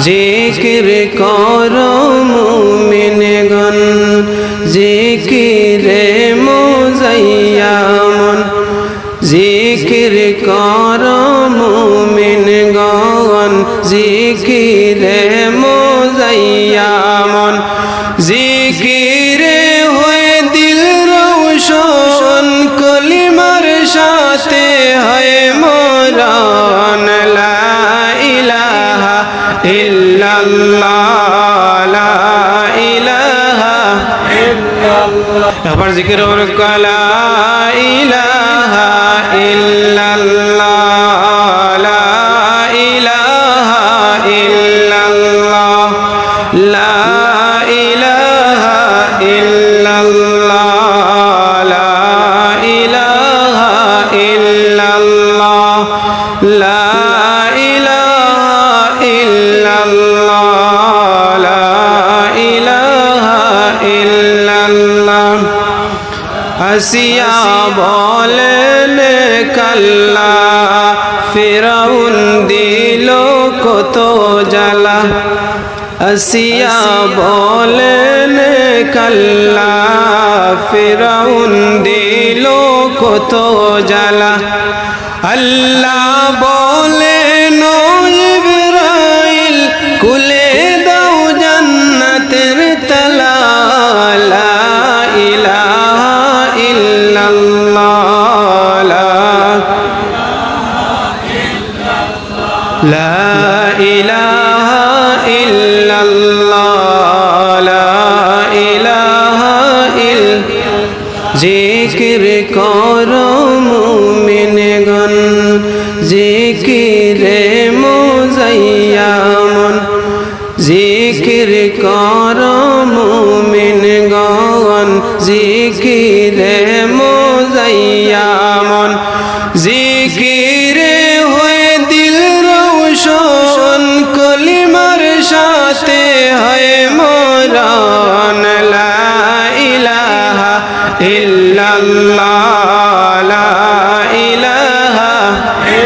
জিকির কর মুমিনগণ জিকির মোজাইয়া মন জিকির কর মুমিনগণ জিকির মোজাইয়া আবার জিকির কলা ইলাহা ইল্লাল্লাহ। হাসিয়া বলেন কাল্লা। ফেরাউন দিল কত জ্বালা। আসিয়া বলেন কাল্লা। ফেরাউন দিল কত জ্বালা। জিকির কর মুমিনগণ জিকিরে মোজাইয়া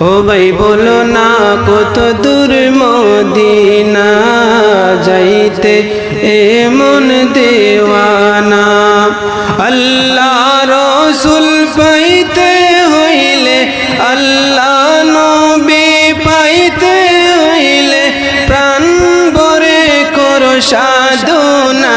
ও ভাই, বলো না কত দূর মদিনা যাইতে মন দেওয়ানা। আল্লাহ রসুল পাইতে হইলে, আল্লাহ নবী পাইতে হইলে, প্রাণ ভরে করো সাধনা